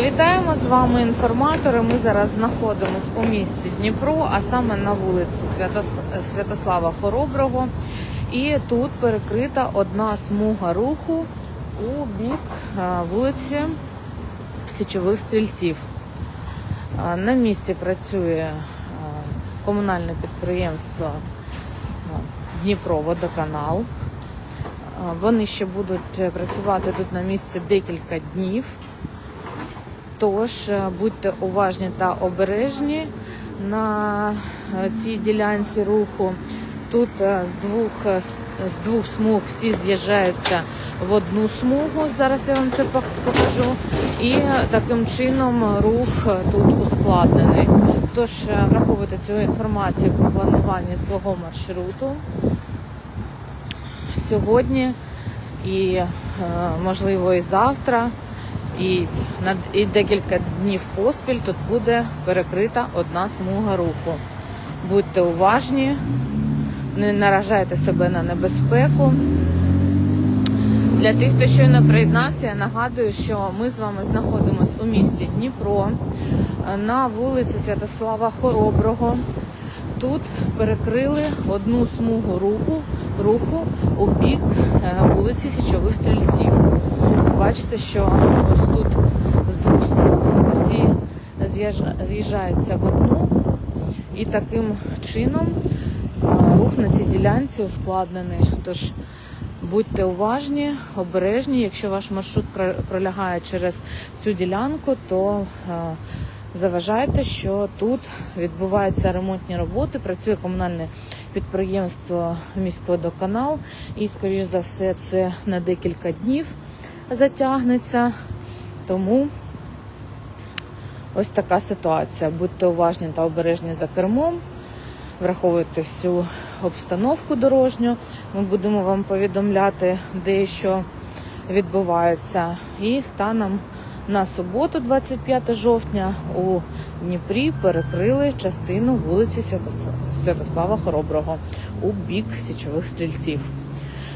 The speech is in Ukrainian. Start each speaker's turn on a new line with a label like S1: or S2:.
S1: Вітаємо з вами інформатори. Ми зараз знаходимося у місті Дніпро, а саме на вулиці Святослава Хороброго. І тут перекрита одна смуга руху у бік е, вулиці Січових стрільців. Е, На місці працює е, комунальне підприємство Дніпро-Водоканал. Е, Вони ще будуть працювати тут на місці декілька днів. Тож е, будьте уважні та обережні на цій ділянці руху. Тут е, з двох, е, з двох смуг всі з'їжджаються в одну смугу. Зараз я вам це покажу. І таким чином рух тут ускладнений. Тож враховуйте цю інформацію про планування свого маршруту сьогодні і можливо і завтра. І на і декілька днів поспіль тут буде перекрита одна смуга руху. Будьте уважні, не наражайте себе на небезпеку. Для тих, хто щойно приєднався, я нагадую, що ми з вами знаходимося у місті Дніпро на вулиці Святослава Хороброго. Тут перекрили одну смугу руху, руху у бік е, вулиці Січових Стрільців. Бачите, що ось тут з двох смуг усі з'їжджаються в одну, і таким чином рух на цій ділянці ускладнений. Тож будьте уважні, обережні. Якщо ваш маршрут пролягає через цю ділянку, то заважайте, що тут відбуваються ремонтні роботи, працює комунальне підприємство міськводоканал, і, скоріш за все, це на декілька днів затягнеться. Тому ось така ситуація. Будьте уважні та обережні за кермом. Враховуйте всю обстановку дорожню. Ми будемо вам повідомляти, де що відбувається. І станом на суботу, 25 жовтня, у Дніпрі перекрили частину вулиці Святосла- Святослава Хороброго у бік січових стрільців.